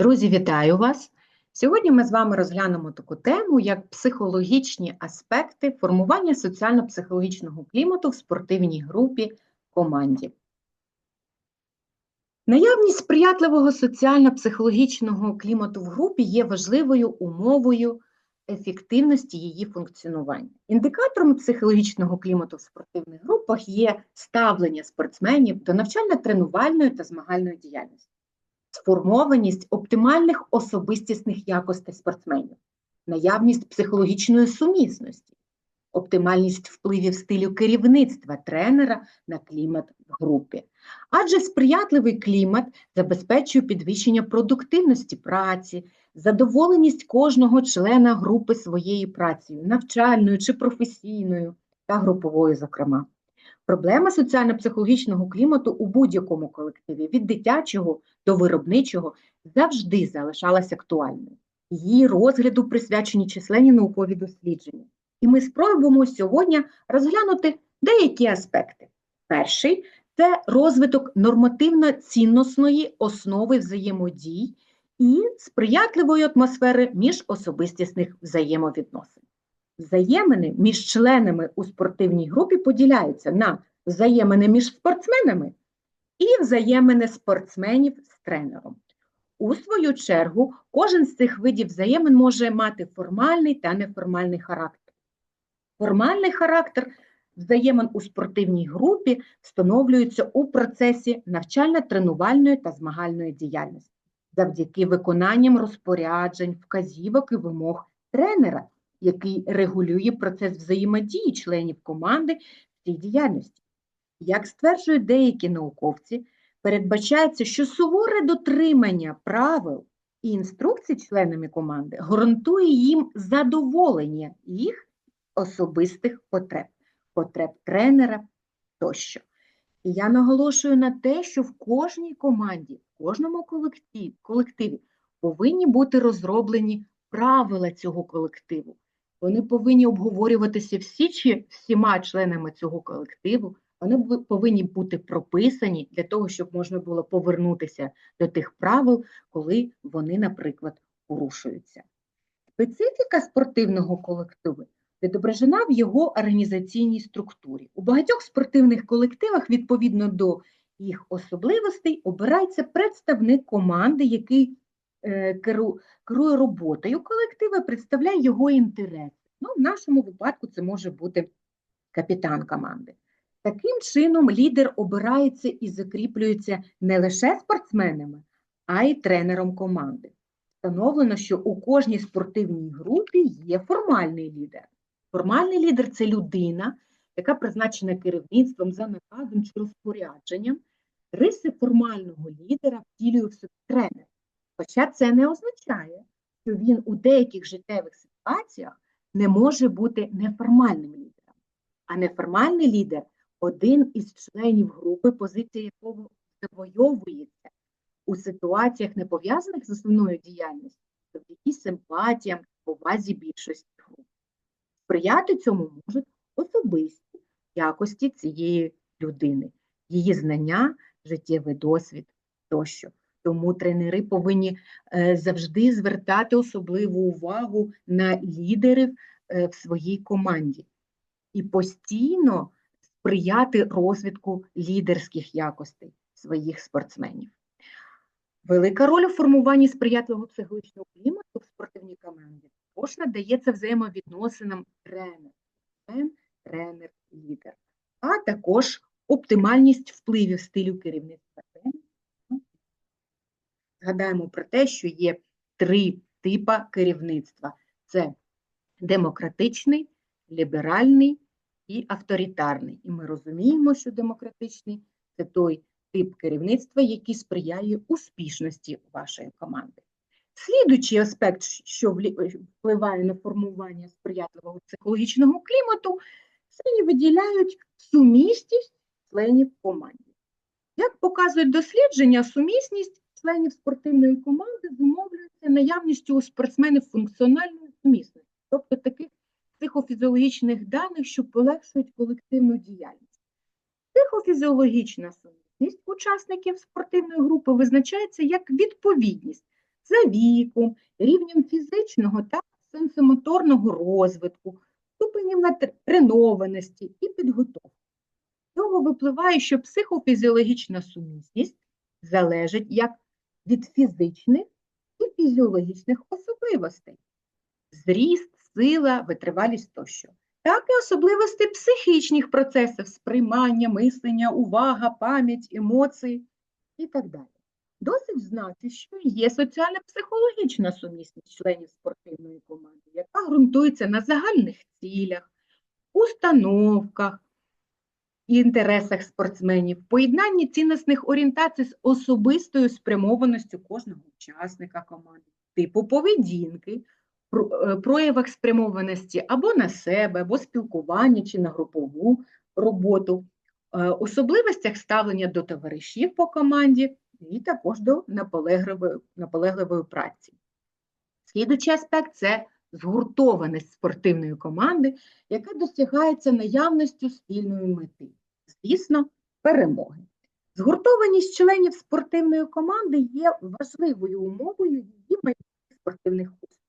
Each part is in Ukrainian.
Друзі, вітаю вас! Сьогодні ми з вами розглянемо таку тему, як психологічні аспекти формування соціально-психологічного клімату в спортивній групі команді. Наявність сприятливого соціально-психологічного клімату в групі є важливою умовою ефективності її функціонування. Індикатором психологічного клімату в спортивних групах є ставлення спортсменів до навчально-тренувальної та змагальної діяльності сформованість оптимальних особистісних якостей спортсменів, наявність психологічної сумісності, оптимальність впливів стилю керівництва тренера на клімат в групі. Адже сприятливий клімат забезпечує підвищення продуктивності праці, задоволеність кожного члена групи своєю працею, навчальною чи професійною та груповою, зокрема. Проблема соціально-психологічного клімату у будь-якому колективі від дитячого до виробничого завжди залишалась актуальною. Її розгляду присвячені численні наукові дослідження. І ми спробуємо сьогодні розглянути деякі аспекти. Перший це розвиток нормативно-цінностної основи взаємодій і сприятливої атмосфери міжособистісних взаємовідносин. Взаємини між членами у спортивній групі поділяються на взаємини між спортсменами і взаємини спортсменів з тренером. У свою чергу, кожен з цих видів взаємин може мати формальний та неформальний характер. Формальний характер взаємин у спортивній групі встановлюється у процесі навчально-тренувальної та змагальної діяльності завдяки виконанням розпоряджень, вказівок і вимог тренера, який регулює процес взаємодії членів команди в цій діяльності. Як стверджують деякі науковці, передбачається, що суворе дотримання правил і інструкцій членами команди гарантує їм задоволення їх особистих потреб, потреб тренера тощо. І я наголошую на те, що в кожній команді, в кожному колективі, колективі повинні бути розроблені правила цього колективу. Вони повинні обговорюватися всі чи всіма членами цього колективу. Вони повинні бути прописані для того, щоб можна було повернутися до тих правил, коли вони, наприклад, порушуються. Специфіка спортивного колективу відображена в його організаційній структурі. У багатьох спортивних колективах, відповідно до їх особливостей, обирається представник команди, який е, керує роботою колектива, представляє його інтереси. Ну, В нашому випадку це може бути капітан команди. Таким чином, лідер обирається і закріплюється не лише спортсменами, а й тренером команди. Встановлено, що у кожній спортивній групі є формальний лідер. Формальний лідер це людина, яка призначена керівництвом за наказом чи розпорядженням. Риси формального лідера втілює в собі тренер. Хоча це не означає, що він у деяких життєвих ситуаціях не може бути неформальним лідером. А неформальний лідер один із членів групи, позиція якого завойовується у ситуаціях, не пов'язаних з основною діяльністю, завдяки симпатіям, повазі більшості груп. Сприяти цьому можуть особисті якості цієї людини, її знання, життєвий досвід тощо. Тому тренери повинні е, завжди звертати особливу увагу на лідерів е, в своїй команді і постійно сприяти розвитку лідерських якостей своїх спортсменів. Велика роль у формуванні сприятливого психологічного клімату в спортивній команді також надається взаємовідносинам тренер, тренер, лідер, а також оптимальність впливів стилю керівництва. Згадаємо про те, що є три типи керівництва: це демократичний, ліберальний і авторитарний. І ми розуміємо, що демократичний це той тип керівництва, який сприяє успішності вашої команди. Слідуючий аспект, що впливає на формування сприятливого психологічного клімату, це виділяють сумісність членів команди. Як показують дослідження, сумісність членів спортивної команди зумовлюється наявністю у спортсменів функціональної сумісності, тобто таких психофізіологічних даних, що полегшують колективну діяльність. Психофізіологічна сумісність учасників спортивної групи визначається як відповідність за віком, рівнем фізичного та сенсомоторного розвитку, ступенем натр- тренованості і підготовки. З цього випливає, що психофізіологічна сумісність залежить як від фізичних і фізіологічних особливостей. Зріст, сила, витривалість тощо. Так і особливості психічних процесів сприймання, мислення, увага, пам'ять, емоції і так далі. Досить знати, що є соціально-психологічна сумісність членів спортивної команди, яка ґрунтується на загальних цілях, установках і інтересах спортсменів, поєднанні цінностних орієнтацій з особистою спрямованістю кожного учасника команди, типу поведінки, проявах спрямованості або на себе, або спілкування чи на групову роботу, е, особливостях ставлення до товаришів по команді і також до наполегливої, наполегливої праці. Слідуючий аспект це згуртованість спортивної команди, яка досягається наявністю спільної мети, звісно, перемоги. Згуртованість членів спортивної команди є важливою умовою її майбутніх спортивних успіхів.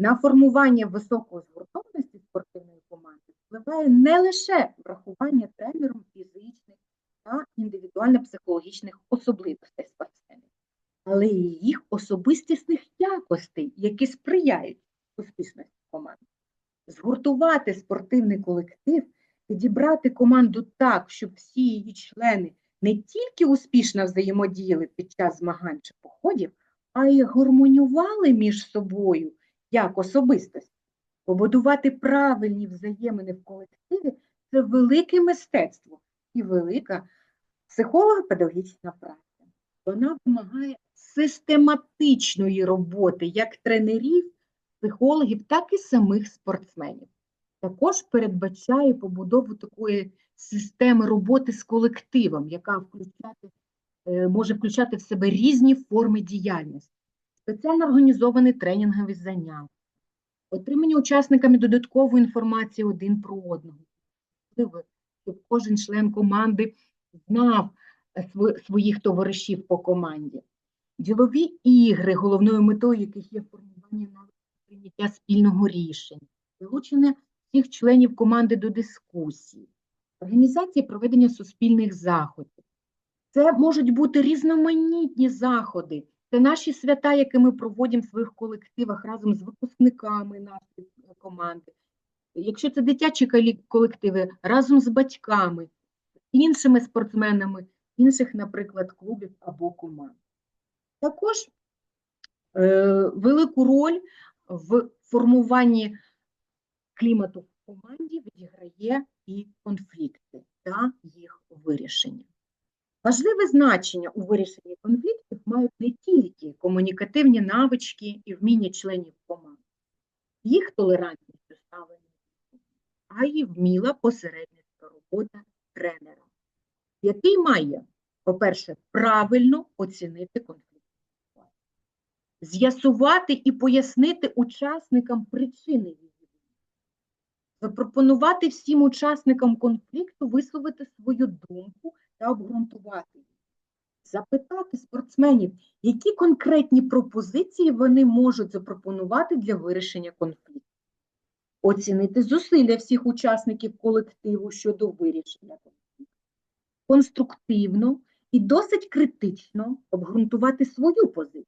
На формування високої згуртованості спортивної команди впливає не лише врахування тренером фізичних та індивідуально-психологічних особливостей спортсменів, але й їх особистісних якостей, які сприяють успішності команди. Згуртувати спортивний колектив, підібрати команду так, щоб всі її члени не тільки успішно взаємодіяли під час змагань чи походів, а й гармонювали між собою як особистості. Побудувати правильні взаємини в колективі це велике мистецтво і велика психолого-педагогічна праця. Вона вимагає систематичної роботи як тренерів, психологів, так і самих спортсменів. Також передбачає побудову такої системи роботи з колективом, яка включати, е, може включати в себе різні форми діяльності, спеціально організовані тренінгові заняття, отримання учасниками додаткової інформації один про одного, Важливо, щоб кожен член команди знав е, своїх товаришів по команді. Ділові ігри, головною метою яких є формування навичок прийняття спільного рішення, залучення всіх членів команди до дискусії, організація проведення суспільних заходів. Це можуть бути різноманітні заходи. Це наші свята, які ми проводимо в своїх колективах разом з випускниками нашої команди. Якщо це дитячі колективи, разом з батьками, іншими спортсменами, інших, наприклад, клубів або команд. Також е, велику роль в формуванні клімату в команді відіграє і конфлікти та їх вирішення. Важливе значення у вирішенні конфліктів мають не тільки комунікативні навички і вміння членів команди, їх толерантність ставлення, а й вміла посередницька робота тренера, який має, по-перше, правильно оцінити конфлікт з'ясувати і пояснити учасникам причини її. Запропонувати всім учасникам конфлікту висловити свою думку та обґрунтувати її. Запитати спортсменів, які конкретні пропозиції вони можуть запропонувати для вирішення конфлікту. Оцінити зусилля всіх учасників колективу щодо вирішення конфлікту. Конструктивно і досить критично обґрунтувати свою позицію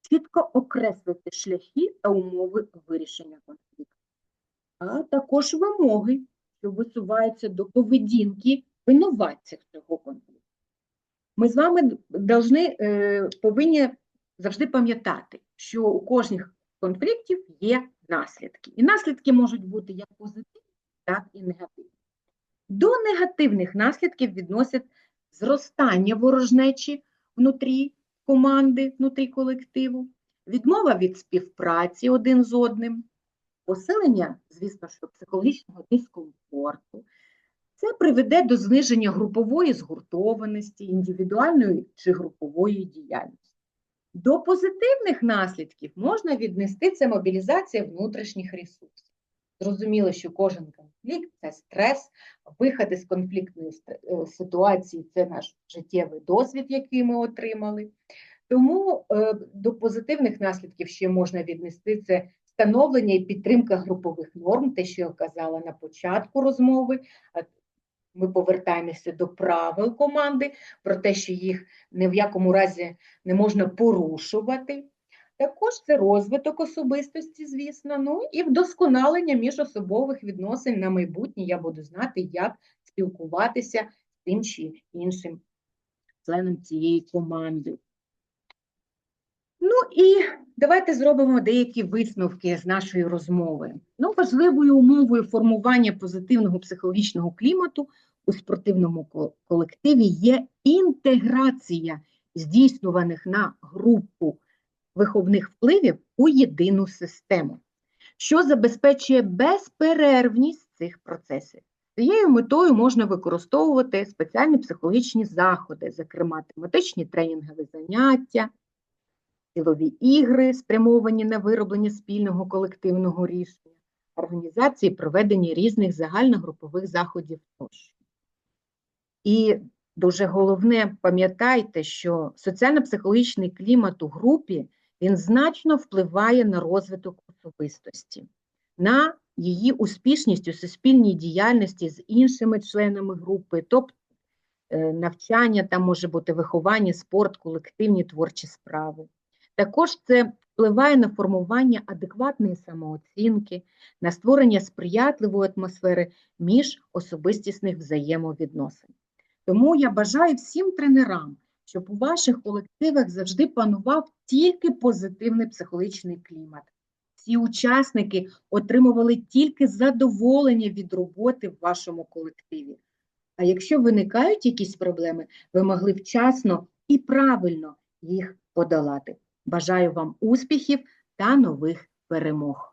чітко окреслити шляхи та умови вирішення конфлікту, а також вимоги, що висуваються до поведінки винуватців цього конфлікту. Ми з вами должны, е, повинні завжди пам'ятати, що у кожних конфліктів є наслідки. І наслідки можуть бути як позитивні, так і негативні. До негативних наслідків відносять зростання ворожнечі внутрі команди, внутрі колективу, відмова від співпраці один з одним, посилення, звісно, що психологічного дискомфорту. Це приведе до зниження групової згуртованості, індивідуальної чи групової діяльності. До позитивних наслідків можна віднести це мобілізація внутрішніх ресурсів. Зрозуміло, що кожен конфлікт це стрес, вихід із конфліктної е, ситуації це наш життєвий досвід, який ми отримали. Тому е, до позитивних наслідків ще можна віднести це встановлення і підтримка групових норм, те, що я казала на початку розмови. Ми повертаємося до правил команди, про те, що їх ні в якому разі не можна порушувати. Також це розвиток особистості, звісно, ну і вдосконалення міжособових відносин на майбутнє. Я буду знати, як спілкуватися з тим чи іншим членом цієї команди. Ну і давайте зробимо деякі висновки з нашої розмови. Ну, важливою умовою формування позитивного психологічного клімату у спортивному колективі є інтеграція здійснюваних на групу виховних впливів у єдину систему, що забезпечує безперервність цих процесів. Цією метою можна використовувати спеціальні психологічні заходи, зокрема тематичні тренінгові заняття, силові ігри, спрямовані на вироблення спільного колективного рішення, організації проведення різних загальногрупових заходів тощо. І дуже головне, пам'ятайте, що соціально-психологічний клімат у групі він значно впливає на розвиток особистості, на її успішність у суспільній діяльності з іншими членами групи, тобто навчання, там може бути виховання, спорт, колективні творчі справи. Також це впливає на формування адекватної самооцінки, на створення сприятливої атмосфери між особистісних взаємовідносин. Тому я бажаю всім тренерам, щоб у ваших колективах завжди панував тільки позитивний психологічний клімат. Всі учасники отримували тільки задоволення від роботи в вашому колективі. А якщо виникають якісь проблеми, ви могли вчасно і правильно їх подолати. Бажаю вам успіхів та нових перемог!